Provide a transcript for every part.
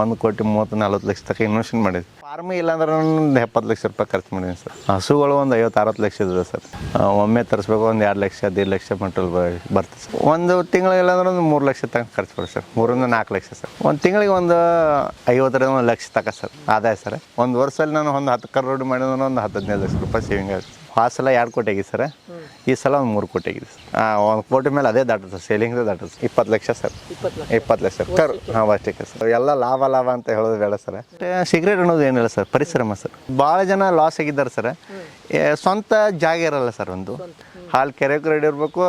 ಒಂದು ಕೋಟಿ ಮೂವತ್ತು, ನಲ್ವತ್ತು ಲಕ್ಷ ತನಕ ಇನ್ವೆಸ್ಟ್ಮೆಂಟ್ ಮಾಡಿದ್ವಿ. ಫಾರ್ಮ್ ಇಲ್ಲಾಂದ್ರೆ ಒಂದು ಎಪ್ಪತ್ತು ಲಕ್ಷ ರೂಪಾಯಿ ಖರ್ಚು ಮಾಡಿದ್ದೀನಿ ಸರ್. ಹಸುಗಳು ಒಂದು ಐವತ್ತು, ಅರವತ್ತು ಲಕ್ಷ ಇದೆ ಸರ್. ಒಮ್ಮೆ ತರಿಸ್ಬೇಕು, ಒಂದು ಎರಡು ಲಕ್ಷ, ಹದಿನೈದು ಲಕ್ಷ ಮಟ್ಟಲ್ ಬರ್ತದೆ ಸರ್. ಒಂದು ತಿಂಗಳು ಇಲ್ಲಾಂದ್ರೆ ಒಂದು ಮೂರು ಲಕ್ಷ ತನಕ ಖರ್ಚು ಮಾಡಿ ಸರ್. ಮೂರಿಂದ ನಾಲ್ಕು ಲಕ್ಷ ಸರ್. ಒಂದು ತಿಂಗಳಿಗೆ ಒಂದು ಐವತ್ತರಿಂದ ಒಂದು ಲಕ್ಷ ತಕ ಸರ್ ಆದಾಯ ಸರ್. ಒಂದು ವರ್ಷದಲ್ಲಿ ನಾನು ಒಂದು ಹತ್ತು ಕರೋಡು ಮಾಡಿದ್ರೆ ಒಂದು ಹತ್ತು, ಹದಿನೈದು ಲಕ್ಷ ರೂಪಾಯಿ ಸೇವಿಂಗ್ ಆಗುತ್ತೆ. ಆ ಸಲ ಎರಡು ಕೋಟಿ ಆಗಿದೆ ಸರ್. ಈ ಸಲ ಒಂದು ಮೂರು ಕೋಟಿ ಆಗಿದೆ ಸರ್ ಒಂದು ಕೋಟಿ ಮೇಲೆ ಅದೇ ದಾಟುತ್ತೆ ಸರ್. ಸೇಲಿಂಗ್ ದಾಟುತ್ತೆ ಇಪ್ಪತ್ತು ಲಕ್ಷ ಸರ್. ಇಪ್ಪತ್ತು ಲಕ್ಷ. ಸರ್. ಕರ್ ಹಾಂ ಅಷ್ಟಕ್ಕೆ ಸರ್. ಎಲ್ಲ ಲಾಭ ಲಾಭ ಅಂತ ಹೇಳೋದು ಬೇಡ ಸರ್. ಸಿಗರೇಟ್ ಅನ್ನೋದು ಏನಿಲ್ಲ ಸರ್. ಪರಿಶ್ರಮ ಸರ್. ಭಾಳ ಜನ ಲಾಸ್ ಆಗಿದ್ದಾರೆ ಸರ್. ಸ್ವಂತ ಜಾಗ ಇರಲ್ಲ ಸರ್ ಒಂದು. ಹಾಲು ಕೆರೆಯೋಕೆ ರೆಡಿ ಇರಬೇಕು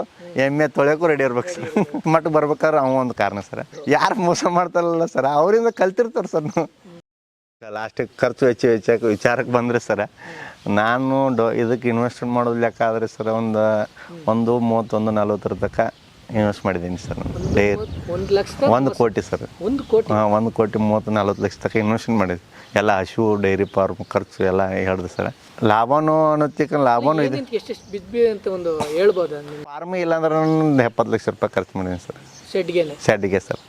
ಎಮ್ಮೆ ತೊಳೆಯೋಕ್ಕೂ ರೆಡಿ ಇರ್ಬೇಕು ಸರ್. ಮಟ್ಟ ಬರ್ಬೇಕಾದ್ರೆ ಅವ ಒಂದು ಕಾರಣ ಸರ್. ಯಾರು ಮೋಸ ಮಾಡ್ತಾರಲ್ಲ ಸರ್. ಅವರಿಂದ ಕಲ್ತಿರ್ತಾರೆ ಸರ್. ನಾವು ಲಾಸ್ಟಿಗೆ ಖರ್ಚು ವೆಚ್ಚ ವೆಚ್ಚಕ್ಕೆ ವಿಚಾರಕ್ಕೆ ಬಂದರೆ ಸರ್. ನಾನು ಡೊ ಇದಕ್ಕೆ ಇನ್ವೆಸ್ಟ್ಮೆಂಟ್ ಮಾಡೋದು ಲೆಕ್ಕ ಆದರೆ ಸರ್ ಒಂದು ಒಂದು ಮೂವತ್ತೊಂದು ನಲ್ವತ್ತರ ತನಕ ಇನ್ವೆಸ್ಟ್ ಮಾಡಿದ್ದೀನಿ ಸರ್ ಡೇ ಒಂದು ಲಕ್ಷ ಒಂದು ಕೋಟಿ ಸರ್. ಒಂದು ಕೋಟಿ? ಹಾಂ ಒಂದು ಕೋಟಿ ಮೂವತ್ತು ನಲ್ವತ್ತು ಲಕ್ಷ ತನಕ ಇನ್ವೆಸ್ಟ್ಮೆಂಟ್ ಮಾಡಿದ್ವಿ ಎಲ್ಲ ಹಸು ಡೈರಿ ಫಾರ್ಮ್ ಖರ್ಚು ಎಲ್ಲ ಹೇಳಿದೆ ಸರ್. ಲಾಭನೂ ಅನ್ನೋದಕ್ಕೆ ಲಾಭನೂ ಇದೆ. ಎಷ್ಟೆಷ್ಟು ಅಂತ ಒಂದು ಹೇಳ್ಬೋದು ಫಾರ್ಮ್ ಇಲ್ಲಾಂದ್ರೆ ಒಂದು ಎಪ್ಪತ್ತು ಲಕ್ಷ ರೂಪಾಯಿ ಖರ್ಚು ಮಾಡಿದ್ದೀನಿ ಸರ್. ಶೆಡ್ಗೆ ಶೆಡ್ಗೆ ಸರ್.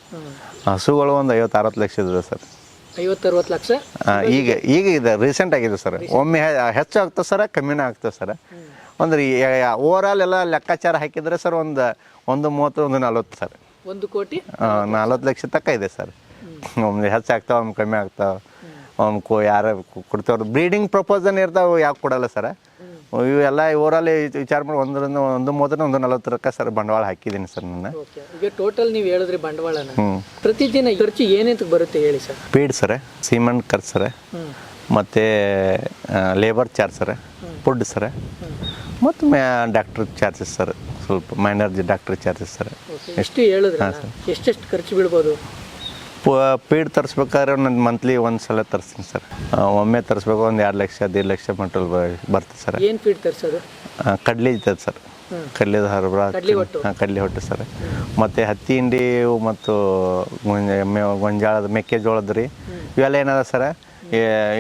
ಹಸುಗಳು ಒಂದು ಐವತ್ತು ಅರವತ್ತು ಲಕ್ಷ ಇದೆ ಸರ್. ಐವತ್ತರವತ್ತು ಲಕ್ಷ. ಈಗ ಈಗ ಇದೆ ರೀಸೆಂಟ್ ಆಗಿದೆ ಸರ್ ಒಮ್ಮೆ ಹೆಚ್ಚು ಆಗ್ತದೆ ಸರ್ ಕಮ್ಮಿನೂ ಆಗ್ತದೆ ಸರ್ ಅಂದ್ರೆ ಓವರ್ ಆಲ್ ಎಲ್ಲ ಲೆಕ್ಕಾಚಾರ ಹಾಕಿದ್ರೆ ಸರ್ ಒಂದು ಒಂದು ಮೂವತ್ತು ಒಂದು ನಲ್ವತ್ತು ಸರ್ ಒಂದು ಕೋಟಿ? ನಲ್ವತ್ತು ಲಕ್ಷ ತಕ್ಕ ಇದೆ ಸರ್ ಒಮ್ಮೆ ಹೆಚ್ಚು ಆಗ್ತಾವ ಒಮ್ಮೆ ಕಮ್ಮಿ ಆಗ್ತಾವ. ಒಮ್ಮೆ ಕೋ ಯಾರು ಕೊಡ್ತಾವ್ರು. ಬ್ರೀಡಿಂಗ್ ಪ್ರಪೋಸನ್ ಇರ್ತಾವೆ ಯಾಕೆ ಕೊಡಲ್ಲ ಸರ್ ಇವೆಲ್ಲ ಓವರಾಲ್ ವಿಚಾರ ಮಾಡಿ ಒಂದರಿಂದ ಒಂದು ಮೂವತ್ತರಿಂದ ಒಂದು ನಲ್ವತ್ತರಕ್ಕ ಸರ್ ಬಂಡವಾಳ ಹಾಕಿದ್ದೀನಿ ಸರ್ ನನ್ನ ಈಗ ಟೋಟಲ್ ನೀವು ಹೇಳಿದ್ರಿ ಬಂಡವಾಳ ಪ್ರತಿದಿನ ಖರ್ಚು ಏನೇಂತ ಬರುತ್ತೆ ಹೇಳಿ ಸರ್? ಪೀಡ್ ಸರ್ ಸಿಮೆಂಟ್ ಖರ್ಚು ಸರ್ ಮತ್ತು labour charge sir food sir ಮತ್ತು ಮ್ಯಾ ಡಾಕ್ಟ್ರ್ ಚಾರ್ಜಸ್ ಸರ್ ಸ್ವಲ್ಪ ಮೈನರ್ ಡಾಕ್ಟ್ರ್ ಚಾರ್ಜಸ್ ಸರ್. ಹೇಳಿದ್ರೆ ಎಷ್ಟು ಹೇಳಿದ್ರೆ ಎಷ್ಟೆಷ್ಟು ಖರ್ಚು ಬೀಳ್ಬೋದು? ಪೀಡ್ ತರಿಸ್ಬೇಕಾದ್ರೆ ನನ್ನ ಮಂತ್ಲಿ ಒಂದು ಸಲ ತರಿಸ್ತೀನಿ ಸರ್. ಒಮ್ಮೆ ತರಿಸ್ಬೇಕು ಒಂದು ಎರಡು ಲಕ್ಷ ಹದಿನೈದು ಲಕ್ಷ ಮಟ್ಟಲ್ ಬರ್ತದೆ ಸರ್. ಏನು ಫೀಡ್ ತರಿಸೋದು? ಕಡ್ಲಿ ಇರ್ತದೆ ಸರ್. ಕಡ್ಲಿದ ಹರಬ್ರ ಕಡ್ಲಿ ಹೊಟ್ಟೆ. ಕಡ್ಲಿ ಹೊಟ್ಟು ಸರ್. ಮತ್ತು ಹತ್ತಿ ಹಿಂಡಿ ಮತ್ತು ಗೊಂಜಾಳದ ಮೆಕ್ಕೆಜೋಳದ ರೀ. ಇವೆಲ್ಲ ಏನದ ಸರ್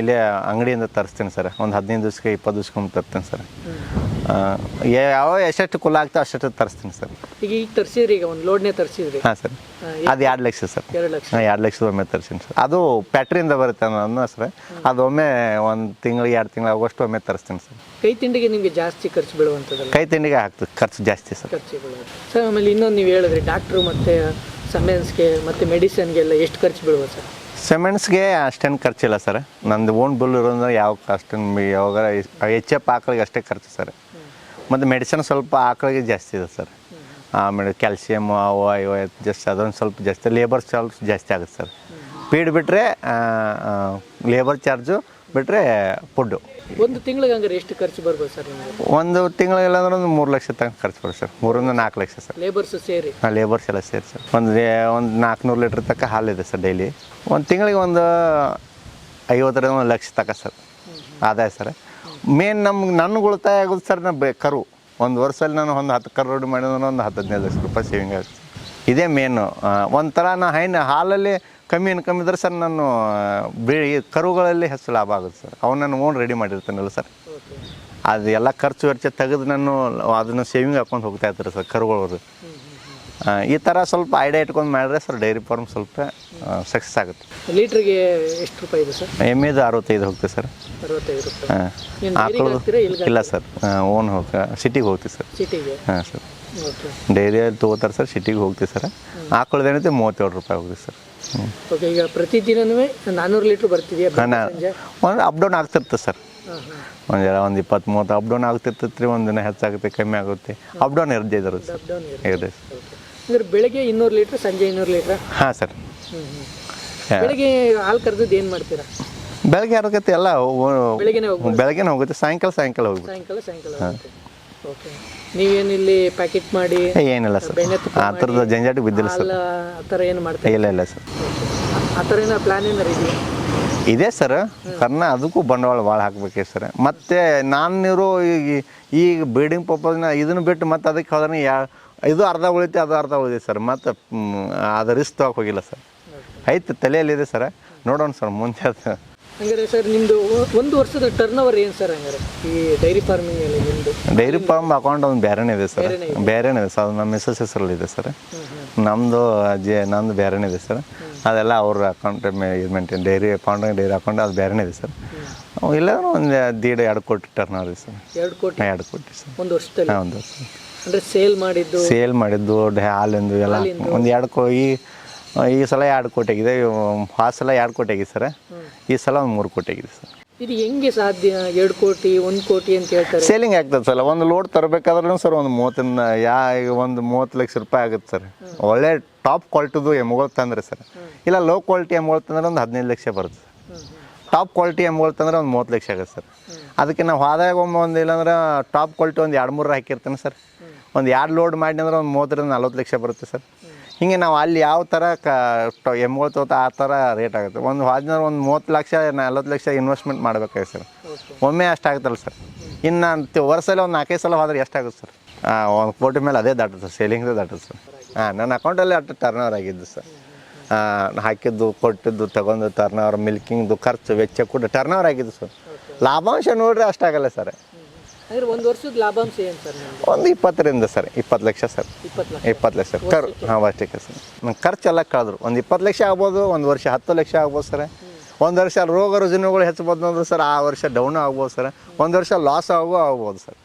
ಇಲ್ಲೇ ಅಂಗಡಿಯಿಂದ ತರಿಸ್ತೀನಿ ಸರ್. ಒಂದು ಹದಿನೈದು ದಿವ್ಸಕ್ಕೆ ಇಪ್ಪತ್ತು ದಿವ್ಸಕ್ಕೊಮ್ಮೆ ತರ್ತೀನಿ ಸರ್. ಯಾವ ಎಷ್ಟೆಷ್ಟು ಕುಲ ಆಗ್ತಾವೆ ಅಷ್ಟೆಷ್ಟು ತರಿಸ್ತೀನಿ ಸರ್. ಈಗ ಈಗ ತರಿಸಿದ್ರಿ ಈಗ ಒಂದು ಲೋಡ್ನೇ ತರಿಸಿದ್ರಿ. ಹಾಂ ಸರ್. ಅದು ಎರಡು ಲಕ್ಷ ಸರ್. ಎರಡು ಲಕ್ಷ. ಹಾಂ ಎರಡು ಲಕ್ಷದ ಒಮ್ಮೆ ತರಿಸ್ತೀನಿ ಸರ್. ಅದು ಫ್ಯಾಕ್ಟ್ರಿಯಿಂದ ಬರುತ್ತೆ ಅನ್ನೋ ಸರ್. ಅದೊಮ್ಮೆ ಒಂದು ತಿಂಗಳು ಎರಡು ತಿಂಗಳು ಆಗೋಷ್ಟು ಒಮ್ಮೆ ತರಿಸ್ತೀನಿ ಸರ್. ಕೈ ತಿಂಡಿಗೆ ನಿಮಗೆ ಜಾಸ್ತಿ ಖರ್ಚು ಬೀಳುವಂಥದ್ದು ಕೈ ತಿಂಡಿಗೆ ಆಗ್ತದೆ ಖರ್ಚು ಜಾಸ್ತಿ ಸರ್. ಖರ್ಚು ಬೀಳೋದು ಸರ್ ಆಮೇಲೆ ಇನ್ನೊಂದು ನೀವು ಹೇಳಿದ್ರಿ ಡಾಕ್ಟ್ರು ಮತ್ತು ಸಮೆನ್ಸ್ಗೆ ಮತ್ತು ಮೆಡಿಸನ್ಗೆಲ್ಲ ಎಷ್ಟು ಖರ್ಚು ಬೀಳ್ಬೋದು ಸರ್? ಸಿಮೆಂಟ್ಸ್ಗೆ ಅಷ್ಟೇನು ಖರ್ಚಿಲ್ಲ ಸರ್. ನಂದು ಓನ್ ಬಿಲ್ ಇರೋದ್ರೆ ಯಾವ ಅಷ್ಟೇನು ಯಾವಾಗ ಎಚ್ ಎಫ್ ಆಕಳಿಗೆ ಅಷ್ಟೇ ಖರ್ಚು ಸರ್. ಮತ್ತು ಮೆಡಿಸಿನ್ ಸ್ವಲ್ಪ ಆಕಳಿಗೆ ಜಾಸ್ತಿ ಇದೆ ಸರ್. ಆಮೇಲೆ ಕ್ಯಾಲ್ಸಿಯಮ್ ಅವು ಇವು ಜಸ್ಟ್ ಅದೊಂದು ಸ್ವಲ್ಪ ಜಾಸ್ತಿ ಲೇಬರ್ ಚಾರ್ಜ್ ಜಾಸ್ತಿ ಆಗುತ್ತೆ ಸರ್. ಫೀಡ್ ಬಿಟ್ಟರೆ ಲೇಬರ್ ಚಾರ್ಜು ಬಿಟ್ಟರೆ ಫುಡ್ಡು ಒಂದು ತಿಂಗಳಿಗೆ ಹಂಗಾರೆ ಎಷ್ಟು ಖರ್ಚು ಬರ್ಬೋದು ಸರ್ ನಿಮಗೆ? ಒಂದು ತಿಂಗಳಿಗೆಲ್ಲ ಅಂದ್ರೆ ಒಂದು ಮೂರು ಲಕ್ಷ ತನಕ ಖರ್ಚು ಬರುತ್ತೆ ಸರ್. ಮೂರಿಂದ ನಾಲ್ಕು ಲಕ್ಷ ಸರ್. ಲೇಬರ್ಸ್ ಸೇರಿ? ಹಾಂ ಲೇಬರ್ಸ್ ಎಲ್ಲ ಸೇರಿ ಸರ್. ಒಂದು ಒಂದು ನಾಲ್ಕುನೂರು ಲೀಟ್ರ್ ತನಕ ಹಾಲಿದೆ ಸರ್ ಡೈಲಿ. ಒಂದು ತಿಂಗಳಿಗೆ ಒಂದು ಐವತ್ತರಿಂದ ಒಂದು ಲಕ್ಷ ತನಕ ಸರ್. ಆದಾಯ ಸರ್. ಮೇನ್ ನಮ್ಗೆ ನನಗೆ ಉಳಿತಾಯ ಆಗೋದು ಸರ್ ನಾನು ಬೆ ಕರು. ಒಂದು ವರ್ಷದಲ್ಲಿ ನಾನು ಒಂದು ಹತ್ತು ಕರೋಡು ಮಾಡಿದ್ರೆ ಒಂದು ಹತ್ತು ಹದಿನೈದು ಲಕ್ಷ ರೂಪಾಯಿ ಸೇವಿಂಗ್ ಆಗುತ್ತೆ ಇದೇ ಮೇನು. ಒಂಥರ ನಾ ಹೈನು ಹಾಲಲ್ಲಿ ಕಮ್ಮಿ ಇನ್ಕಮ್ ಇದ್ರೆ ಸರ್ ನಾನು ಬೇ ಕರುಗಳಲ್ಲಿ ಹೆಚ್ಚು ಲಾಭ ಆಗುತ್ತೆ ಸರ್. ಅವ್ನು ನಾನು ಓನ್ ರೆಡಿ ಮಾಡಿರ್ತಾನಲ್ಲ ಸರ್. ಅದು ಎಲ್ಲ ಖರ್ಚು ವೆಚ್ಚ ತೆಗೆದು ನಾನು ಅದನ್ನು ಸೇವಿಂಗ್ ಹಾಕೊಂಡು ಹೋಗ್ತಾ ಇರ್ತಾರೆ ಸರ್ ಕರುಗಳವರು. ಈ ಥರ ಸ್ವಲ್ಪ ಐಡಿಯಾ ಇಟ್ಕೊಂಡು ಮಾಡಿದ್ರೆ ಸರ್ ಡೈರಿ ಫಾರ್ಮ್ ಸ್ವಲ್ಪ ಸಕ್ಸಸ್ ಆಗುತ್ತೆ. ಲೀಟ್ರಿಗೆ ಎಷ್ಟು ರೂಪಾಯಿ ಇದೆ ಸರ್ ಎಮ್ಮೆದು ಅರವತ್ತೈದು ಹೋಗ್ತೀವಿ ಸರ್ ಅರವತ್ತೈದು ಹಾಂ. ಇಲ್ಲಿಗೆ ಇಲ್ಲ ಸರ್ ಓನ್ ಹೋಗ್ತಾ ಸಿಟಿಗೆ ಹೋಗ್ತೀವಿ ಸರ್ ಸಿಟಿಗೆ ಹಾಂ ಸರ್ ಡೈರಿಯಲ್ಲಿ ತೊಗೋತಾರೆ ಸರ್ ಸಿಟಿಗೆ ಹೋಗ್ತೀವಿ ಸರ್ ಆಕಳದೇನೈತೆ ಮೂವತ್ತೇಳು ರೂಪಾಯಿ ಹೋಗ್ತೀವಿ ಸರ್ ಹ್ಞೂ ಓಕೆ ಈಗ ಪ್ರತಿದಿನವೇ ನಾನ್ನೂರು ಲೀಟ್ರ್ ಬರ್ತಿದೆಯಾ ಒಂದು ಅಪ್ ಡೌನ್ ಆಗ್ತಿರ್ತದೆ ಸರ್ ಒಂದು ಒಂದು ಇಪ್ಪತ್ತು ಮೂವತ್ತು ಅಪ್ ಡೌನ್ ಆಗ್ತಿರ್ತೈತೆ ರೀ ಒಂದು ದಿನ ಹೆಚ್ಚಾಗುತ್ತೆ ಕಮ್ಮಿ ಆಗುತ್ತೆ. ಅಪ್ ಡೌನ್ ಇರದೇ ಇದ್ರು ಸರ್ ಇರುತ್ತೆ. ಅಂದ್ರೆ ಬೆಳಗ್ಗೆ ಇನ್ನೂರು ಲೀಟ್ರ್ ಸಂಜೆ ಇನ್ನೂರು ಲೀಟ್ರ್ ಹಾಂ ಸರ್. ಬೆಳಗ್ಗೆ ಹಾಲು ಕರೆದು ಏನು ಮಾಡ್ತೀರಾ? ಬೆಳಗ್ಗೆ ಆಗುತ್ತೆ ಎಲ್ಲ ಬೆಳಗ್ಗೆನೇ ಹೋಗುತ್ತೆ ಸಾಯಂಕಾಲ ಸಾಯಂಕಾಲ ಹೋಗುತ್ತೆ ಸಾಯಂಕಾಲ ಸಾಯಂಕಾಲ ಓಕೆ ನೀವೇನು ಇಲ್ಲಿ ಪ್ಯಾಕೆಟ್ ಮಾಡಿ ಏನಿಲ್ಲ ಸರ್. ಬೆಣ್ಣೆ ಆ ಥರದ ಜಂಜಾಟಿಗೆ ಬಿದ್ದಿಲ್ಲ ಸರ್. ಆ ಥರ ಏನು ಮಾಡ್ತೀರಾ? ಇಲ್ಲ ಇಲ್ಲ ಸರ್. ಆ ಥರ ಏನೋ ಪ್ಲ್ಯಾನ್ ಏನಾರು ಇದೆಯಾ? ಇದೆ ಸರ್. ಕರ್ನ ಅದಕ್ಕೂ ಬಂಡವಾಳ ಭಾಳ ಹಾಕ್ಬೇಕು ಸರ್. ಮತ್ತೆ ನಾನಿರೋ ಈಗ ಈಗ ಬಿಲ್ಡಿಂಗ್ ಪರ್ಪಸ್ನ ಇದನ್ನು ಬಿಟ್ಟು ಮತ್ತೆ ಅದಕ್ಕೆ ಹೋದ್ರೆ ಯಾ ಇದು ಅರ್ಧ ಉಳಿತೆ ಅದು ಅರ್ಧ ಉಳಿದೆ ಸರ್. ಮತ್ತು ಅದು ರಿಸ್ಕ್ ತಗೋಕ್ ಹೋಗಿಲ್ಲ ಸರ್. ಐತೆ ತಲೆಯಲ್ಲಿದೆ ಸರ್. ನೋಡೋಣ ಸರ್ ಮುಂಚೆ ಅದು. ಹಂಗಾರೆ ಸರ್ ನಿಮ್ಮದು ಒಂದು ವರ್ಷದ ಟರ್ನ್ ಓವರ್ ಏನು ಸರ್ ಹಂಗಾರೆ? ಈ ಡೈರಿ ಫಾರ್ಮಿಂಗ್ ಅಲ್ಲಿ ನಿಮ್ಮದು ಡೈರಿ ಫಾರ್ಮ್ ಅಕೌಂಟ್ ಒಂದು ಬೇರೆನೇ ಇದೆ ಸರ್. ಬೇರೆನೇ ಇದೆ. ಸರ್ ಅದು ನಮ್ಮ ಮಿಸ್ಸಸ್ ಹೆಸರಲ್ಲಿ ಇದೆ ಸರ್ ನಮ್ಮದು ಅಜ್ಜಿ ನಂದು ಬೇರೆನೇ ಇದೆ ಸರ್. ಅದೆಲ್ಲ ಅವ್ರ account maintain dairy account dairy account ಅದು ಬೇರೆನೇ ಇದೆ ಸರ್. ಇಲ್ಲ ಒಂದು ದೀಡ್ ಎರಡು ಕೋಟಿ ಟರ್ನ್ ರೀ ಸರ್. ಎರಡು ಕೋಟಿ? ಎರಡು ಕೋಟಿ ಸರ್. ಒಂದು ವರ್ಷದಲ್ಲಿ? ಹಾಂ ಒಂದು ಅಂದ್ರೆ ಸೇಲ್ ಮಾಡಿದ್ದು? ಸೇಲ್ ಮಾಡಿದ್ದು ಹಾಲಿಂದು ಎಲ್ಲ. ಒಂದು ಎರಡು ಕೋ ಈ ಈ ಸಲ ಎರಡು ಕೋಟಿ ಆಗಿದೆ. ಆ ಸಲ ಎರಡು ಕೋಟಿ ಆಗಿದೆ ಸರ್. ಈ ಸಲ ಒಂದು ಮೂರು ಕೋಟಿ ಆಗಿದೆ ಸರ್. ಇದು ಹೆಂಗೆ ಸಾಧ್ಯ? ಎರಡು ಕೋಟಿ ಒಂದು ಕೋಟಿ ಅಂತ ಹೇಳ್ತಾರೆ. ಸೇಲಿಂಗ್ ಆಗ್ತದೆ ಸರ್. ಒಂದು ಲೋಡ್ ತರಬೇಕಾದ್ರೂ ಸರ್ ಒಂದು ಮೂವತ್ತಿನ ಯಾ ಈಗ ಒಂದು ಮೂವತ್ತು ಲಕ್ಷ ರೂಪಾಯಿ ಆಗುತ್ತೆ ಸರ್. ಒಳ್ಳೆ ಟಾಪ್ ಕ್ವಾಲಿಟಿದು ಎಮ್ಗಳು ತಂದ್ರೆ ಸರ್. ಇಲ್ಲ ಲೋ ಕ್ವಾಲಿಟಿ ಎಮ್ಗಳು ತಂದ್ರೆ ಒಂದು ಹದಿನೈದು ಲಕ್ಷ ಬರುತ್ತೆ ಸರ್. ಟಾಪ್ ಕ್ವಾಲಿಟಿ ಎಮ್ಗಳು ತಂದ್ರೆ ಒಂದು ಮೂವತ್ತು ಲಕ್ಷ ಆಗುತ್ತೆ ಸರ್. ಅದಕ್ಕೆ ನಾವು ಆದಾಯ ಒಮ್ಮೆ ಒಂದು ಇಲ್ಲಾಂದ್ರೆ ಟಾಪ್ ಕ್ವಾಲಿಟಿ ಒಂದು ಎರಡು ಮೂರು ಹಾಕಿರ್ತೀನಿ ಸರ್. ಒಂದು ಎರಡು ಲೋಡ್ ಮಾಡಿ ಅಂದ್ರೆ ಒಂದು ಮೂವತ್ತರಿಂದ ನಲ್ವತ್ತು ಲಕ್ಷ ಬರುತ್ತೆ ಸರ್. ಹಿಂಗೆ ನಾವು ಅಲ್ಲಿ ಯಾವ ಥರ ಕ ಎಮ್ಗಳು ತೋತ ಆ ಥರ ರೇಟ್ ಆಗುತ್ತೆ. ಒಂದು ಹೋದ್ಮೇಲೆ ಒಂದು ಮೂವತ್ತು ಲಕ್ಷ, ನಲ್ವತ್ತು ಲಕ್ಷ ಇನ್ವೆಸ್ಟ್ಮೆಂಟ್ ಮಾಡಬೇಕಾಗುತ್ತೆ ಸರ್. ಒಮ್ಮೆ ಅಷ್ಟಾಗುತ್ತಲ್ಲ ಸರ್. ಇನ್ನು ವರ್ಷ ಒಂದು ನಾಲ್ಕೈದು ಸಲ ಹೋದ್ರೆ ಎಷ್ಟಾಗುತ್ತೆ ಸರ್? ಒಂದು ಕೋಟಿ ಮೇಲೆ ಅದೇ ದಾಟುತ್ತೆ ಸರ್. ಸೇಲಿಂಗ್ದೇ ದಾಟುತ್ತೆ ಸರ್. ಹಾಂ ನನ್ನ ಅಕೌಂಟಲ್ಲಿ ಅಷ್ಟು ಟರ್ನ್ ಓವರ್ ಆಗಿದ್ದು ಸರ್ ಹಾಕಿದ್ದು ಕೊಟ್ಟಿದ್ದು ತಗೊಂಡು ಟರ್ನ್ ಓವರ್ ಮಿಲ್ಕಿಂಗ್ದು ಖರ್ಚು ವೆಚ್ಚ ಕೂಡ ಟರ್ನ್ ಓವರ್ ಆಗಿದ್ದು ಸರ್ ಲಾಭಾಂಶ ನೋಡ್ರೆ ಅಷ್ಟಾಗಲ್ಲ ಸರ್ ಒಂದು ವರ್ಷದ ಲಾಭಾಂಶ ಏನು ಸರ್ ಒಂದು ಇಪ್ಪತ್ತರಿಂದ ಸರ್ ಇಪ್ಪತ್ತು ಲಕ್ಷ ಸರ್ ಇಪ್ಪತ್ತು ಲಕ್ಷ. ಸರ್ ಕರ್ ಹಾಂ ಅಷ್ಟೇ ಸರ್ ನನ್ನ ಖರ್ಚೆಲ್ಲ ಕಳೆದ್ರು. ಒಂದು ಇಪ್ಪತ್ತು ಲಕ್ಷ ಆಗ್ಬೋದು ಒಂದು ವರ್ಷ ಹತ್ತು ಲಕ್ಷ ಆಗ್ಬೋದು ಸರ್ ಒಂದು ವರ್ಷ ರೋಗ ರುಜಿನಗಳು ಹೆಚ್ಚಬೋದು ಅಂದ್ರೆ ಸರ್ ಆ ವರ್ಷ ಡೌನ್ ಆಗ್ಬೋದು ಸರ್ ಒಂದು ವರ್ಷ ಲಾಸ್ ಆಗೋ ಆಗ್ಬೋದು ಸರ್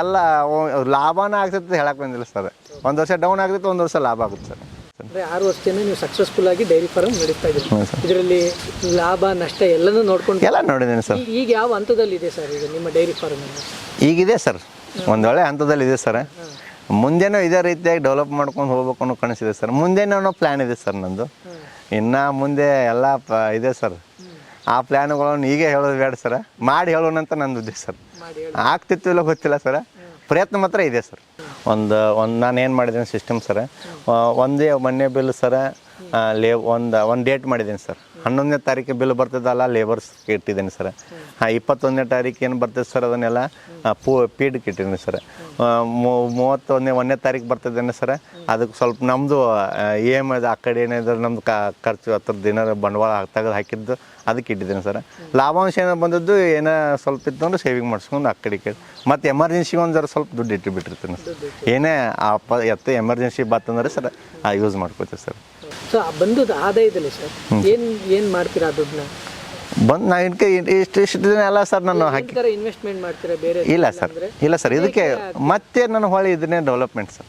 ಎಲ್ಲ ಲಾಭನೂ ಲಾಭನ ಆಗ್ತೈತೆ ಹೇಳಕ್ಕೆ ಬಂದಿಲ್ಲ ಸರ್ ಒಂದು ವರ್ಷ ಡೌನ್ ಆಗುತ್ತೆ ಒಂದು ವರ್ಷ ಲಾಭ ಆಗುತ್ತೆ ಸರ್. ಅಂದ್ರೆ ಆರು ವರ್ಷದಿಂದ ನೀವು ಸಕ್ಸಸ್ಫುಲ್ ಆಗಿ ಡೈರಿ ಫಾರ್ಮ್ ನಡೀತಾ ಇದ್ದೀರಿ ಸರ್. ಇದರಲ್ಲಿ ಲಾಭ ನಷ್ಟ ಎಲ್ಲನೂ ನೋಡ್ಕೊಂಡು ಎಲ್ಲ ನೋಡಿದ್ದೀನಿ ಸರ್. ಈ- ಈಗ ಯಾವ ಹಂತದಲ್ಲಿದೆ ಸರ್ ಈಗ ನಿಮ್ಮ ಡೈರಿ ಫಾರ್ಮ್ ಈಗಿದೆ ಸರ್. ಒಂದು ಒಳ್ಳೆ ಹಂತದಲ್ಲಿ ಇದೆ ಸರ್. ಮುಂದೆನೂ ಇದೇ ರೀತಿಯಾಗಿ ಡೆವಲಪ್ ಮಾಡ್ಕೊಂಡು ಹೋಗ್ಬೇಕು ಅನ್ನೋ ಕನಸಿದೆ ಸರ್. ಮುಂದೆನೂ ಪ್ಲ್ಯಾನ್ ಇದೆ ಸರ್ ನಂದು. ಇನ್ನು ಮುಂದೆ ಎಲ್ಲ ಪ ಇದೆ ಸರ್. ಆ ಪ್ಲ್ಯಾನ್ಗಳನ್ನು ಈಗ ಹೇಳೋದು ಬೇಡ ಸರ್. ಮಾಡಿ ಹೇಳೋಣ ಅಂತ ನಂದು ಉದ್ದೇಶ ಸರ್. ಮಾಡಿ ಆಗ್ತಿತ್ತು ಇಲ್ಲ ಗೊತ್ತಿಲ್ಲ ಸರ್. ಪ್ರಯತ್ನ ಮಾತ್ರ ಇದೆ ಸರ್. ಒಂದು ಒಂದು ನಾನು ಏನು ಮಾಡಿದ್ದೀನಿ ಸಿಸ್ಟಮ್ ಸರ್ ಒಂದೇ ಮೊನ್ನೆ ಬಿಲ್ ಸರ ಲೇ ಒಂದು ಒಂದು ಡೇಟ್ ಮಾಡಿದ್ದೀನಿ ಸರ್ ಹನ್ನೊಂದನೇ ತಾರೀಕು ಬಿಲ್ ಬರ್ತದಲ್ಲ ಲೇಬರ್ಸ್ ಇಟ್ಟಿದ್ದೀನಿ ಸರ್ ಹಾಂ ಇಪ್ಪತ್ತೊಂದನೇ ತಾರೀಕು ಏನು ಬರ್ತದೆ ಸರ್ ಅದನ್ನೆಲ್ಲ ಪೂ ಪೀಡ್ಗೆ ಇಟ್ಟಿದ್ದೀನಿ ಸರ್ ಮೂವತ್ತೊಂದನೇ ಒಂದನೇ ತಾರೀಕು ಬರ್ತದೇನೆ ಸರ್ ಅದಕ್ಕೆ ಸ್ವಲ್ಪ ನಮ್ಮದು ಏಮ್ ಅದು ಆ ಕಡೆ ಏನಿದ್ರೆ ನಮ್ದು ಕ ಖರ್ಚು ಹತ್ರ ಏನಾರು ಬಂಡವಾಳ ತೆಗೆದು ಹಾಕಿದ್ದು ಅದಕ್ಕೆ ಇಟ್ಟಿದ್ದೀನಿ ಸರ್ ಲಾಭಾಂಶ ಏನೋ ಬಂದದ್ದು ಏನೋ ಸ್ವಲ್ಪ ಇತ್ತು ಅಂದ್ರೆ ಸೇವಿಂಗ್ ಮಾಡಿಸ್ಕೊಂಡು ಆ ಕಡೆ ಕಡೆ ಮತ್ತು ಎಮರ್ಜೆನ್ಸಿಗೆ ಒಂದು ಜರ ಸ್ವಲ್ಪ ದುಡ್ಡು ಇಟ್ಟು ಬಿಟ್ಟಿರ್ತೀನಿ ಸರ್ ಏನೇ ಆ ಪ ಎತ್ತ ಎಮರ್ಜೆನ್ಸಿ ಬಂತಂದ್ರೆ ಸರ್ ಆ ಯೂಸ್ ಮಾಡ್ಕೋತೀವಿ ಸರ್ ಸೊ ಬಂದದ ಆದಾಯದಲ್ಲಿ ಸರ್. ಏನು ಏನು ಮಾಡ್ತೀರಾ ದುಡ್ಡನ್ನ? ಬಂದು ನಾ ಇಟ್ಕೆ ಇಷ್ಟು ಇಷ್ಟು ದಿನ ಎಲ್ಲ ಸರ್ ನಾನು ಹಾಕಿ ಇನ್ವೆಸ್ಟ್ಮೆಂಟ್ ಮಾಡ್ತೀರಾ ಬೇರೆ ಇಲ್ಲ ಸರ್. ಇಲ್ಲ ಸರ್. ಇದಕ್ಕೆ ಮತ್ತೆ ನಾನು ಹೊಳಿ ಇದನ್ನೇ ಡೆವಲಪ್ಮೆಂಟ್ ಸರ್.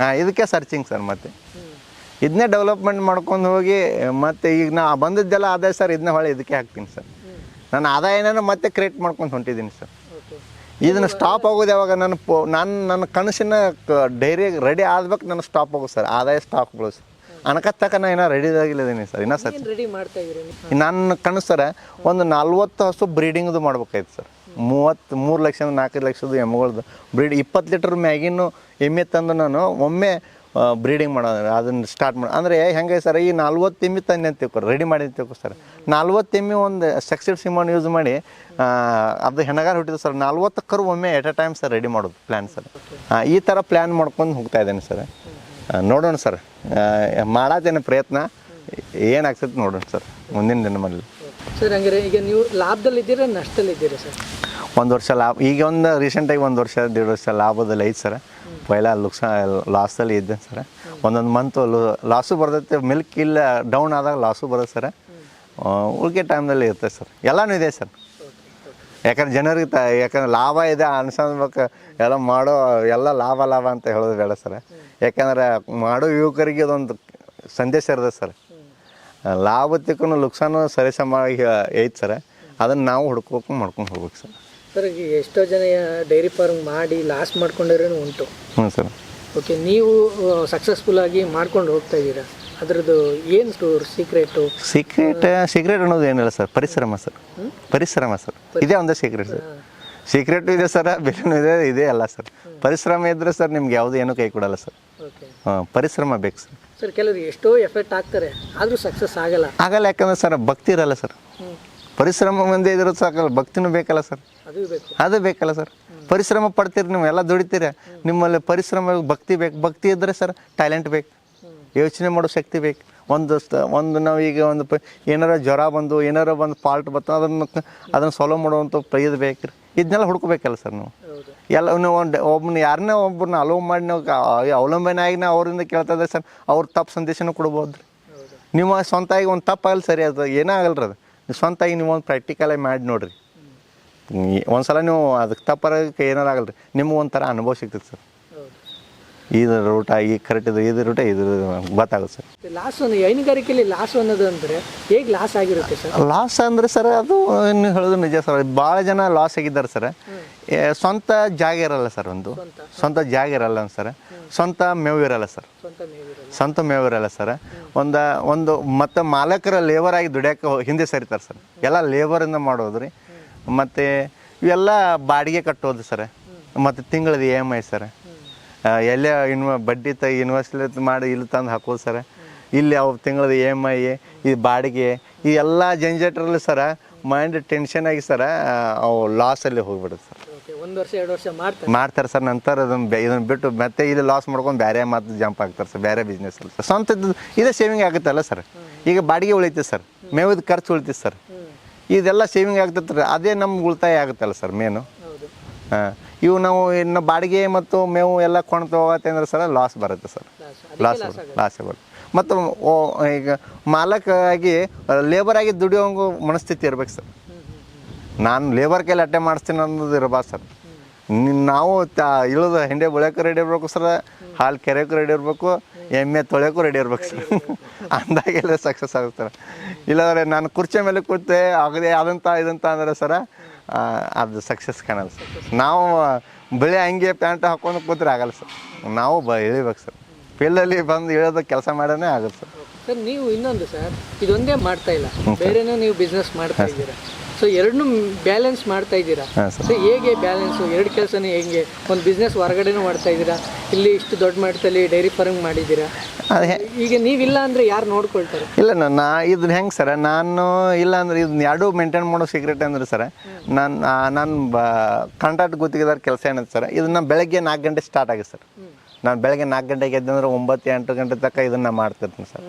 ಹಾಂ ಇದಕ್ಕೆ ಸರ್ಚಿಂಗ್ ಸರ್ ಮತ್ತೆ. ಇದನ್ನೇ ಡೆವಲಪ್ಮೆಂಟ್ ಮಾಡ್ಕೊಂಡು ಹೋಗಿ ಮತ್ತೆ ಈಗ ನಾ ಬಂದಿದ್ದೆಲ್ಲ ಆದಾಯ ಸರ್. ಇದನ್ನ ಹೊಳೆ ಇದಕ್ಕೆ ಹಾಕ್ತೀನಿ ಸರ್. ನಾನು ಆದಾಯನ ಮತ್ತೆ ಕ್ರಿಯೇಟ್ ಮಾಡ್ಕೊಂಡು ಹೊಂಟಿದ್ದೀನಿ ಸರ್. ಇದನ್ನ ಸ್ಟಾಪ್ ಆಗೋದು ಯಾವಾಗ ನನ್ನ ಪೋ ನಾನು ನನ್ನ ಕನಸಿನ ಡೈರಿ ರೆಡಿ ಆದ್ಬೇಕು ನನ್ನ ಸ್ಟಾಪ್ ಆಗೋದು ಸರ್. ಆದಾಯ ಸ್ಟಾಪ್ಗಳು ಸರ್. ಅನ್ಕತ್ತಕ ನಾ ಏನೋ ರೆಡಿ ಆಗಿಲ್ಲದೀನಿ ಸರ್ ಇನ್ನೂ ಸರ್. ರೆಡಿ ಮಾಡ್ತಾ ಇದೀರಿ ನೀವು? ನನ್ನ ಕಣ್ಣು ಸರ ಒಂದು ನಲ್ವತ್ತು ಹಸು ಬ್ರೀಡಿಂಗ್ದು ಮಾಡ್ಬೇಕಾಯ್ತು ಸರ್. ಮೂವತ್ತು ಮೂರು ಲಕ್ಷದ ನಾಲ್ಕೈದು ಲಕ್ಷದ ಎಮ್ಮೆಗಳ್ದು ಬ್ರೀಡ್ ಇಪ್ಪತ್ತು ಲೀಟ್ರ್ ಮ್ಯಾಗಿನೂ ಎಮ್ಮೆ ತಂದು ನಾನು ಒಮ್ಮೆ ಬ್ರೀಡಿಂಗ್ ಮಾಡೋದು ಅದನ್ನು ಸ್ಟಾರ್ಟ್ ಮಾಡಿ ಅಂದರೆ ಹೆಂಗೆ ಸರ್ ಈ ನಲ್ವತ್ತು ಎಮ್ಮೆ ತಂದೆ ಅಂತ ತಿಳ್ಕೊ ರೆಡಿ ಮಾಡಿ ಅಂತ ತಿಳ್ಕೊ ಸರ್. ನಲ್ವತ್ತು ಎಮ್ಮೆ ಒಂದು ಸಕ್ಸೆಡ್ ಸಿಮನ್ ಯೂಸ್ ಮಾಡಿ ಅದು ಹೆಣಗಾರ ಹುಟ್ಟಿದ್ದು ಸರ್ ನಲ್ವತ್ತು ಕರು ಒಮ್ಮೆ at a time sir ready ಮಾಡೋದು ಪ್ಲ್ಯಾನ್ ಸರ್. ಈ ಥರ ಪ್ಲ್ಯಾನ್ ಮಾಡ್ಕೊಂಡು ಹೋಗ್ತಾ ಇದ್ದೇನೆ ಸರ್. ನೋಡೋಣ ಸರ್. ಮಾಡತ್ತೇನೆ ಪ್ರಯತ್ನ. ಏನಾಗ್ತದೆ ನೋಡೋಣ ಸರ್ ಮುಂದಿನ ದಿನಮಲ್ಲಿ ಸರ್ ಹಂಗಾರೆ ಈಗ ನೀವು ಲಾಭದಲ್ಲಿ ನಷ್ಟದಲ್ಲಿದ್ದೀರಾ ಸರ್? ಒಂದು ವರ್ಷ ಲಾಭ ಈಗ ಒಂದು ರೀಸೆಂಟಾಗಿ ಒಂದು ವರ್ಷ ದೇಡ್ ವರ್ಷ ಲಾಭದಲ್ಲಿ ಐತೆ ಸರ್. ಪೈಲ ಲುಕ್ಸ ಲಾಸ್ದಲ್ಲಿ ಇದ್ದೆ ಸರ್. ಒಂದೊಂದು ಮಂತು ಲಾಸು ಬರ್ತೈತೆ ಮಿಲ್ಕ್ ಇಲ್ಲ ಡೌನ್ ಆದಾಗ ಲಾಸು ಬರುತ್ತೆ ಸರ್. ಉಳಿಕೆ ಟೈಮ್ದಲ್ಲಿ ಇರ್ತದೆ ಸರ್. ಎಲ್ಲನೂ ಇದೆ ಸರ್. ಯಾಕಂದ್ರೆ ಜನರಿಗೆ ತ ಯಾಕಂದ್ರೆ ಲಾಭ ಇದೆ ಅನ್ಸನ್ಬೇಕು ಎಲ್ಲ ಮಾಡೋ ಎಲ್ಲ ಲಾಭ ಲಾಭ ಅಂತ ಹೇಳೋದು ಬೇಡ ಸರ್. ಯಾಕಂದ್ರೆ ಮಾಡೋ ಯುವಕರಿಗೆ ಅದೊಂದು ಸಂದೇಶ ಇರ್ತದೆ ಸರ್. ಲಾಭತ್ತಿಕ್ಕೂ ನುಕ್ಸಾನು ಸರಿ ಸರಿಸಮ ಐತೆ ಸರ್. ಅದನ್ನು ನಾವು ಹುಡ್ಕೋಕೆ ಮಾಡ್ಕೊಂಡು ಹೋಗ್ಬೇಕು ಸರ್. ಸರ್ ಈಗ ಎಷ್ಟೋ ಜನ ಡೈರಿ ಫಾರ್ಮ್ ಮಾಡಿ ಲಾಸ್ ಮಾಡ್ಕೊಂಡಿರೋನು ಉಂಟು. ಹ್ಞೂ ಸರ್. ಓಕೆ ನೀವು ಸಕ್ಸಸ್ಫುಲ್ ಆಗಿ ಮಾಡ್ಕೊಂಡು ಹೋಗ್ತಾ ಇದ್ದೀರಾ? ಅದರದ್ದು ಏನು ಸ್ಟೋರ್ ಸೀಕ್ರೆಟು ಸೀಕ್ರೆಟ್ ಸೀಕ್ರೆಟ್ ಅನ್ನೋದು ಏನಿಲ್ಲ ಸರ್. ಪರಿಶ್ರಮ ಸರ್. ಪರಿಶ್ರಮ ಸರ್. ಇದೇ ಒಂದು ಸೀಕ್ರೆಟ್ ಸರ್. ಸೀಕ್ರೆಟು ಇದೆ ಸರ್ ಬೆಲೆನೂ ಇದೆ ಇದೇ ಅಲ್ಲ ಸರ್. ಪರಿಶ್ರಮ ಇದ್ರೆ ಸರ್ ನಿಮ್ಗೆ ಯಾವುದು ಏನೂ ಕೈ ಕೊಡಲ್ಲ ಸರ್. ಪರಿಶ್ರಮ ಬೇಕು ಸರ್. ಸರ್ ಕೆಲವರು ಎಷ್ಟೋ ಎಫೆಕ್ಟ್ ಆಗ್ತಾರೆ ಆದರೂ ಸಕ್ಸಸ್ ಆಗಲ್ಲ. ಆಗಲ್ಲ ಯಾಕಂದ್ರೆ ಸರ್ ಭಕ್ತಿ ಇರಲ್ಲ ಸರ್. ಪರಿಶ್ರಮ ಒಂದೇ ಇದ್ರೂ ಸಾಕಲ್ಲ ಭಕ್ತಿನೂ ಬೇಕಲ್ಲ ಸರ್. ಅದು ಬೇಕು. ಅದು ಬೇಕಲ್ಲ ಸರ್. ಪರಿಶ್ರಮ ಪಡ್ತೀರಿ ನೀವು ಎಲ್ಲ ದುಡಿತೀರ. ನಿಮ್ಮಲ್ಲಿ ಪರಿಶ್ರಮ ಭಕ್ತಿ ಬೇಕು. ಭಕ್ತಿ ಇದ್ದರೆ ಸರ್ ಟ್ಯಾಲೆಂಟ್ ಬೇಕು. ಯೋಚನೆ ಮಾಡೋ ಶಕ್ತಿ ಬೇಕು. ಒಂದು ಒಂದು ನಾವು ಈಗ ಒಂದು ಪ ಏನಾರ ಜ್ವರ ಬಂದು ಏನಾರ ಒಂದು ಫಾಲ್ಟ್ ಬಂತು ಅದನ್ನು ಅದನ್ನು ಸಾಲ್ವ್ ಮಾಡುವಂಥ ಇದು ಬೇಕು ರೀ ಇದನ್ನೆಲ್ಲ ಹುಡ್ಕೋಬೇಕಲ್ಲ ಸರ್ ನೀವು. ಹೌದು ಎಲ್ಲ ನೀವು ಒಂದು ಒಬ್ಬನ ಯಾರನ್ನೇ ಒಬ್ಬರನ್ನ ಅಲೋವ್ ಮಾಡಿ ನಾವು ಅವಲಂಬನೆ ಆಗಿ ನಾವು ಅವರಿಂದ ಕೇಳ್ತದೆ ಸರ್, ಅವ್ರ ತಪ್ಪು ಸಂದೇಶನೂ ಕೊಡ್ಬೋದು ರೀ. ನಿಮ್ಮ ಸ್ವಂತಾಗಿ ಒಂದು ತಪ್ಪು ಆಗಲಿ ಸರಿ, ಅದು ಏನೇ ಆಗಲ್ರಿ ಅದು? ನೀವು ಸ್ವಂತಾಗಿ ನೀವು ಒಂದು ಪ್ರಾಕ್ಟಿಕಲಾಗಿ ಮಾಡಿ ನೋಡಿರಿ. ಒಂದು ಸಲ ನೀವು ಅದಕ್ಕೆ ತಪ್ಪಾರಕ್ಕೆ ಏನಾರು ರೀ ನಿಮ್ಗೆ ಒಂಥರ ಅನುಭವ ಸಿಗ್ತದೆ ಸರ್. ಇದು ರೂಟ ಈ ಕರೆಕ್ಟ್ ಇದು ಇದು ರೂಟ ಇದು ಗೊತ್ತಾಗುತ್ತೆ ಸರ್. ಲಾಸ್ ಒಂದು ಹೈನುಗಾರಿಕೆಯಲ್ಲಿ ಲಾಸ್ ಅನ್ನೋದು ಅಂದರೆ ಹೇಗೆ ಲಾಸ್ ಆಗಿರುತ್ತೆ ಸರ್? ಲಾಸ್ ಅಂದರೆ ಸರ್ ಅದು ಇನ್ನು ಹೇಳೋದು ನಿಜ ಸರ್ ಭಾಳ ಜನ ಲಾಸ್ ಆಗಿದ್ದಾರೆ ಸರ್. ಸ್ವಂತ ಜಾಗ ಇರಲ್ಲ ಸರ್ ಒಂದು. ಸ್ವಂತ. ಜಾಗ ಇರಲ್ಲ ಸರ್. ಸ್ವಂತ ಮೇವು ಇರಲ್ಲ ಸರ್. ಸ್ವಂತ ಮೇವು ಇರಲ್ಲ. ಸರ್. ಒಂದು ಒಂದು ಮತ್ತು ಮಾಲಕರ ಲೇಬರ್ ಆಗಿ ದುಡಿಯೋಕೆ ಹಿಂದೆ ಸರಿತಾರೆ ಸರ್. ಎಲ್ಲ ಲೇಬರಿಂದ ಮಾಡೋದು ರೀ ಮತ್ತು ಇವೆಲ್ಲ ಬಾಡಿಗೆ ಕಟ್ಟೋದು ಸರ್. ಮತ್ತು ತಿಂಗಳದ ಇ ಎಂ ಐ ಸರ್. ಎಲ್ಲೇ ಇನ್ವ ಬಡ್ಡಿ ತ ಇನ್ವೆಸ್ಟ್ ಮಾಡಿ ಇಲ್ಲಿ ತಂದು ಹಾಕೋದು ಸರ. ಇಲ್ಲಿ ಅವ್ರ ತಿಂಗಳದ ಇ ಎಂ ಐ ಈ ಬಾಡಿಗೆ ಈ ಎಲ್ಲ ಜಂಜಟ್ರಲ್ಲಿ ಸರ ಮೈಂಡ್ ಟೆನ್ಷನ್ ಆಗಿ ಸರ ಅವು ಲಾಸಲ್ಲಿ ಹೋಗ್ಬಿಡುತ್ತೆ ಸರ್. ಒಂದು ವರ್ಷ ಎರಡು ವರ್ಷ ಮಾಡ್ತಾರೆ. ಮಾಡ್ತಾರೆ ಸರ್ ನಂತರ ಅದನ್ನು ಇದನ್ನು ಬಿಟ್ಟು ಮತ್ತೆ ಇಲ್ಲಿ ಲಾಸ್ ಮಾಡ್ಕೊಂಡು ಬೇರೆ ಮಾತು ಜಂಪ್ ಆಗ್ತಾರೆ ಸರ್ ಬೇರೆ ಬಿಸ್ನೆಸ್ ಅಲ್ಲಿ ಸರ್. ಸ್ವಂತದ್ದು ಇದೇ ಸೇವಿಂಗ್ ಆಗುತ್ತಲ್ಲ ಸರ್. ಈಗ ಬಾಡಿಗೆ ಉಳಿತೈತೆ ಸರ್ ಮೇವದ ಖರ್ಚು ಉಳಿತೈತೆ ಸರ್. ಇದೆಲ್ಲ ಸೇವಿಂಗ್ ಆಗ್ತೈತೆ ಅದೇ ನಮ್ಗೆ ಉಳಿತಾಯ ಆಗುತ್ತಲ್ಲ ಸರ್ ಮೇನು ಹಾಂ. ಇವು ನಾವು ಇನ್ನು ಬಾಡಿಗೆ ಮತ್ತು ಮೇವು ಎಲ್ಲ ಕೊಂಡು ಹೋಗತ್ತೆ ಅಂದ್ರೆ ಸರ್ ಲಾಸ್ ಬರುತ್ತೆ ಸರ್. ಲಾಸ್ ಲಾಸ್ ಲಾಸ್ ಬರುತ್ತೆ. ಮತ್ತು ಓ ಈಗ ಮಾಲಕಾಗಿ ಲೇಬರ್ ಆಗಿ ದುಡಿಯೋಂಗು ಮನಸ್ಥಿತಿ ಇರ್ಬೇಕು ಸರ್. ನಾನು ಲೇಬರ್ ಕೈಲಿ ಅಟ್ಟೆ ಮಾಡಿಸ್ತೀನಿ ಅನ್ನೋದು ಇರಬಾರ್ದು ಸರ್. ನಾವು ತ ಇಳಿದು ಹೆಂಡೆ ಬೆಳೆಯೋಕೆ ರೆಡಿ ಇರಬೇಕು ಸರ್. ಹಾಲು ಕೆರೆಯೋಕ್ಕೂ ರೆಡಿ ಇರಬೇಕು. ಎಮ್ಮೆ ತೊಳೆಯೋಕ್ಕೂ ರೆಡಿ ಇರ್ಬೇಕು ಸರ್. ಅಂದಾಗೆಲ್ಲ ಸಕ್ಸಸ್ ಆಗುತ್ತೆ ಸರ್. ಇಲ್ಲಾಂದರೆ ನಾನು ಕುರ್ಚಿ ಮೇಲೆ ಕೂತೆ ಆಗದೆ ಅದಂತ ಇದಂತ ಅಂದ್ರೆ ಸರ ಅದು ಸಕ್ಸಸ್ ಕಾಣಲ್ಲ ಸರ್ ನಾವು ಬಿಳಿ ಹಂಗೆ ಪ್ಯಾಂಟ್ ಹಾಕೊಂಡು ಕೂತ್ರೆ ಆಗಲ್ಲ ಸರ್ ನಾವು ಬ ಇಳಿಬೇಕು ಸರ್ ಫೀಲ್ಡಲ್ಲಿ ಬಂದು ಇಳೋದಕ್ಕೆ ಕೆಲಸ ಮಾಡೋನೇ ಆಗುತ್ತೆ ಸರ್ ಸರ್ ನೀವು ಇನ್ನೊಂದು ಸರ್ ಇದೊಂದೇ ಮಾಡ್ತಾ ಇಲ್ಲ. ಬೇರೆನೂ ನೀವು ಬಿಸ್ನೆಸ್ ಮಾಡ್ತಾ ಇದ್ದೀರಾ? ಸೊ ಎರಡನ್ನೂ ಬ್ಯಾಲೆನ್ಸ್ ಮಾಡ್ತಾ ಇದ್ದೀರಾ? ಹಾಂ ಸರ್ ಸೊ ಹೇಗೆ ಬ್ಯಾಲೆನ್ಸು ಎರಡು ಕೆಲಸನೇ ಹೆಂಗೆ? ಒಂದು ಬಿಸ್ನೆಸ್ ಹೊರಗಡೆನೂ ಮಾಡ್ತಾ ಇದ್ದೀರಾ? ಇಲ್ಲಿ ಇಷ್ಟು ದೊಡ್ಡ ಮಟ್ಟದಲ್ಲಿ ಡೈರಿ ಫಾರ್ಮ್ ಮಾಡಿದ್ದೀರಾ? ಅದು ಹೆ ಈಗ ನೀವಿಲ್ಲ ಅಂದರೆ ಯಾರು ನೋಡ್ಕೊಳ್ತಾರೆ? ಇಲ್ಲ ನಾ- ನಾ ಇದನ್ನ ಹೆಂಗೆ ಸರ ನಾನು ಇಲ್ಲ ಅಂದ್ರೆ ಇದನ್ನ ಎರಡು ಮೇಂಟೈನ್ ಮಾಡೋ ಸೀಕ್ರೆಟ್ ಅಂದ್ರೆ ಸರ್ ನಾನು ನಾನು ಬ ಕಾಂಟ್ರಾಕ್ಟ್ ಗುತ್ತಿಗೆದಾರ ಕೆಲಸ ಏನಂತ ಸರ್ ಇದನ್ನ ಬೆಳಗ್ಗೆ ನಾಲ್ಕು ಗಂಟೆ ಸ್ಟಾರ್ಟ್ ಆಗುತ್ತೆ ಸರ್ ನಾನು ಬೆಳಗ್ಗೆ ನಾಲ್ಕು ಗಂಟೆಗೆ ಎದ್ದಂದ್ರೆ ಒಂಬತ್ತು, ಎಂಟು ಗಂಟೆ ತನಕ ಇದನ್ನ ಮಾಡ್ತಿರ್ತೀನಿ ಸರ್.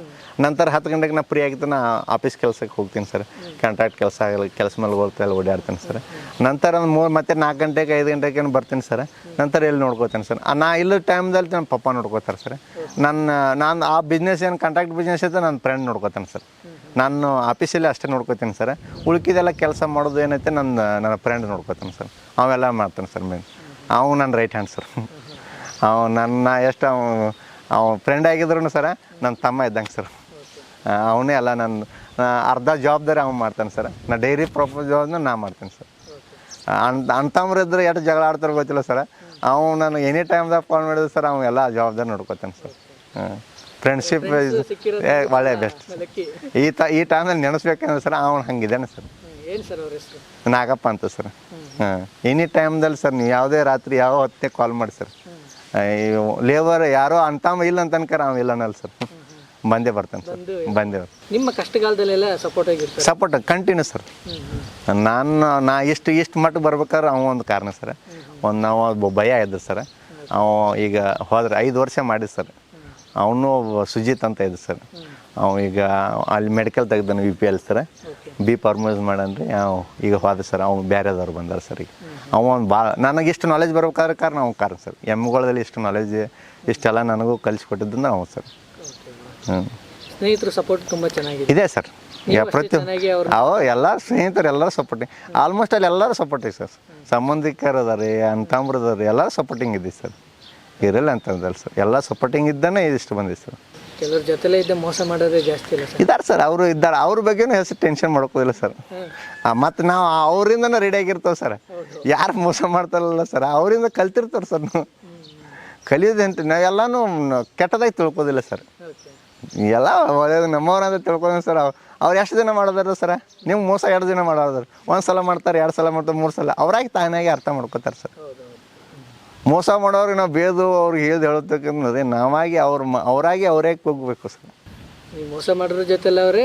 ನಂತರ ಹತ್ತು ಗಂಟೆಗೆ ನಾ ಫ್ರೀ ಆಗಿತ್ತು ನಾ ಆಫೀಸ್ ಕೆಲಸಕ್ಕೆ ಹೋಗ್ತೀನಿ ಸರ್. ಕಾಂಟ್ರಾಕ್ಟ್ ಕೆಲಸ ಆಗಲಿ, ಕೆಲಸ ಮೇಲೆ ಹೋಗ್ತಾ ಓಡಾಡ್ತೀನಿ ಸರ್. ನಂತರ ಒಂದು ಮೂರು, ಮತ್ತೆ ನಾಲ್ಕು ಗಂಟೆಗೆ, ಐದು ಗಂಟೆಗೆ ಬರ್ತೀನಿ ಸರ್. ನಂತರ ಎಲ್ಲಿ ನೋಡ್ಕೋತೀನಿ ಸರ್. ನಾ ಇಲ್ಲ ಟೈಮ್ದಲ್ಲಿ ನನ್ನ ಪಪ್ಪ ನೋಡ್ಕೋತಾರೆ ಸರ್. ನನ್ನ ನಾನು ಆ ಬಿಸ್ನೆಸ್ ಏನು ಕಾಂಟ್ರಾಕ್ಟ್ ಬಿಸ್ನೆಸ್ ಐತೆ ನನ್ನ ಫ್ರೆಂಡ್ ನೋಡ್ಕೋತಾನೆ ಸರ್. ನಾನು ಆಫೀಸಲ್ಲಿ ಅಷ್ಟೇ ನೋಡ್ಕೋತೀನಿ ಸರ್. ಉಳ್ಕಿದೆಲ್ಲ ಕೆಲಸ ಮಾಡೋದು ಏನೈತೆ ನನ್ನ ನನ್ನ ಫ್ರೆಂಡ್ ನೋಡ್ಕೋತೀನಿ ಸರ್. ಅವೆಲ್ಲ ಮಾಡ್ತಾನೆ ಸರ್ ಮೇನ್ ಅವನು ನನ್ನ ರೈಟ್ ಹ್ಯಾಂಡ್ ಸರ್. ಅವ ನನ್ನ ಎಷ್ಟು ಅವ ಅವ ಫ್ರೆಂಡ್ ಆಗಿದ್ರು ಸರ ನನ್ನ ತಮ್ಮ ಇದ್ದಂಗೆ ಸರ್. ಅವನೇ ಅಲ್ಲ ನನ್ನ ಅರ್ಧ ಜವಾಬ್ದಾರಿ ಅವ್ನು ಮಾಡ್ತಾನೆ ಸರ್. ನಾ ಡೈರಿ ಪ್ರಾಪರ್ ಜವಾಬ್ದಾರಿ ನಾ ಮಾಡ್ತೀನಿ ಸರ್. ಅಂತ ಅಂಥವ್ರು ಇದ್ರೆ ಎಷ್ಟು ಜಗಳ ಆಡ್ತಾರೆ ಗೊತ್ತಿಲ್ಲ ಸರ್. ಅವ ನಾನು ಎನಿ ಟೈಮ್ದಾಗ ಫೋನ್ ಮಾಡಿದ್ರು ಸರ್ ಅವ್ನು ಎಲ್ಲ ಜವಾಬ್ದಾರಿ ನೋಡ್ಕೋತಾನೆ ಸರ್. ಹಾಂ. ಫ್ರೆಂಡ್ಶಿಪ್ ಏ ಒಳ್ಳೆ ಬೆಸ್ಟ್ ಈ ತ ಈ ಟೈಮಲ್ಲಿ ನೆನೆಸ್ಬೇಕಂದ್ರೆ ಸರ್ ಅವ್ನು ಹಂಗಿದ್ದಾನೆ ಸರ್. ನಾಗಪ್ಪ ಅಂತ ಸರ್. ಹಾಂ. ಎನಿ ಟೈಮ್ದಲ್ಲಿ ಸರ್ ನೀವು ಯಾವುದೇ ರಾತ್ರಿ ಯಾವ ಹೊತ್ತೇ ಕಾಲ್ ಮಾಡಿ ಸರ್. ಲೇಬರ್ ಯಾರೋ ಅಂತಮ್ಮ ಇಲ್ಲ ಅಂತ ಅನ್ಕರ ಅವ ಇಲ್ಲ ಅನ್ನಲ್ಲ ಸರ್. ಬಂದೇ ಬರ್ತಾನೆ ಸರ್. ಬಂದು ನಿಮ್ಮ ಕಷ್ಟಕಾಲದಲ್ಲೆಲ್ಲ ಸಪೋರ್ಟ್ ಆಗಿರ್ತಾರೆ. Support continue sir. ನಾನು ನಾ ಎಷ್ಟು ಎಷ್ಟು ಮಟ್ಟಿಗೆ ಬರ್ಬೇಕಾದ್ರೆ ಅವ ಒಂದು ಕಾರಣ ಸರ್. ಒಂದು ನಾವು ಭಯ ಇದ್ದ ಸರ್. ಅವ ಈಗ ಹೋದ್ರೆ ಐದು ವರ್ಷ ಮಾಡಿದ ಸರ್. ಅವನು ಸುಜಿತ್ ಅಂತ ಇದ್ದ ಸರ್. ಅವ ಈಗ ಅಲ್ಲಿ ಮೆಡಿಕಲ್ ತೆಗ್ದಾನೆ U P L sir B ಪರ್ಮೋಸ್ ಮಾಡನ್ರಿ ಅವ್ ಈಗ ಹೋದ ಸರ್ ಅವ್ನು ಬೇರೆದವ್ರು ಬಂದಾರ ಸರ್ ಈಗ. ಅವ ಒಂದು ಭಾಳ ನನಗೆ ಇಷ್ಟು ನಾಲೆಜ್ ಬರ್ಬೇಕಾದ್ರೆ ಕಾರಣ ಅವ್ನು ಕಾರಣ ಸರ್ ಎಮ್ಗಳಲ್ಲಿ ಇಷ್ಟು ನಾಲೆಜ್ ಇಷ್ಟೆಲ್ಲ ನನಗೂ ಕಲಿಸ್ಕೊಟ್ಟಿದ್ದಂದ್ರೆ ಅವ್ನು ಸರ್ ಹ್ಞೂ ಸ್ನೇಹಿತರು ಸಪೋರ್ಟ್ ತುಂಬ ಚೆನ್ನಾಗಿದೆ. ಇದೆ ಸರ್ ಪ್ರತಿ ಅವ ಎಲ್ಲ ಸ್ನೇಹಿತರು ಎಲ್ಲರೂ ಸಪೋರ್ಟಿಂಗ್ ಆಲ್ಮೋಸ್ಟ್ ಅಲ್ಲಿ ಎಲ್ಲರೂ ಸಪೋರ್ಟಿಂಗ್ ಸರ್ ಸಂಬಂಧಿಕರು ಅದಾರೆ ಅಂತಂಬ್ರು ಅದಾರೆ ಎಲ್ಲರೂ ಸಪೋರ್ಟಿಂಗ್ ಇದೆ ಸರ್ ಇರಲ್ಲ ಅಂತಂದಲ್ಲ ಸರ್ ಎಲ್ಲ ಸಪೋರ್ಟಿಂಗ್ ಇದ್ದಾನೆ ಇದಿಷ್ಟು ಬಂದಿತ್ತು ಸರ್ ಕೆಲವ್ರ ಜೊತೆಲೇ ಇದ್ದ ಮೋಸ ಮಾಡೋದೇ ಜಾಸ್ತಿ ಇಲ್ಲ ಸರ್ ಇದಾರೆ ಸರ್ ಅವರು ಇದ್ದಾರೆ. ಅವ್ರ ಬಗ್ಗೆನೂ ಹೆಸರು ಟೆನ್ಷನ್ ಮಾಡ್ಕೋದಿಲ್ಲ ಸರ್ ಮತ್ತು ನಾವು ಅವರಿಂದನೇ ರೆಡಿ ಆಗಿರ್ತೇವೆ ಸರ್ ಯಾರು ಮೋಸ ಮಾಡ್ತಾರಲ್ಲ ಸರ್ ಅವರಿಂದ ಕಲ್ತಿರ್ತಾರೆ ಸರ್ ನಾವು. ಕಲಿಯೋದಂತ ನಾವೆಲ್ಲನೂ ಕೆಟ್ಟದಾಗಿ ತಿಳ್ಕೋದಿಲ್ಲ ಸರ್ ಎಲ್ಲ ಒಳ್ಳೇದು ನಮ್ಮವ್ರಂತ ತಿಳ್ಕೊಂಡು ಸರ್ ಅವ್ರು ಎಷ್ಟು ದಿನ ಮಾಡೋದಾರ ಸರ್ ನೀವು ಮೋಸ ಎರಡು ದಿನ ಮಾಡೋದಾರ ಒಂದು ಸಲ ಮಾಡ್ತಾರೆ ಎರಡು ಸಲ ಮಾಡ್ತಾರೆ ಮೂರು ಸಲ. ಅವರಾಗಿ ತಾನಾಗಿ ಅರ್ಥ ಮಾಡ್ಕೋತಾರೆ ಸರ್ ಮೋಸ ಮಾಡೋರಿಗೆ ನಾವು ಬೇದು ಅವ್ರಿಗೆ ಹೇಳ್ದು ಹೇಳ್ತಕ್ಕಂಥದ್ದೇ ನಾವಾಗಿ ಅವ್ರ ಮ ಅವರಾಗಿ ಅವರೇ ಹೋಗ್ಬೇಕು ಸರ್. ಮೋಸ ಮಾಡೋರ ಜೊತೆಲ್ಲ ಅವರೇ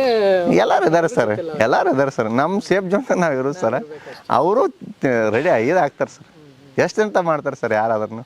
ಎಲ್ಲರೂ ಇದ್ದಾರೆ ಸರ್. ಎಲ್ಲರೂ ಇದ್ದಾರೆ ಸರ್. ನಮ್ಮ ಸೇಫ್ ಜೋನ್ ನಾವು ಇರೋದು ಸರ್. ಅವರು ರೆಡಿ ಇದಾಗ್ತಾರೆ ಸರ್. ಎಷ್ಟು ಅಂತ ಮಾಡ್ತಾರೆ ಸರ್ ಯಾರಾದ್ರೂ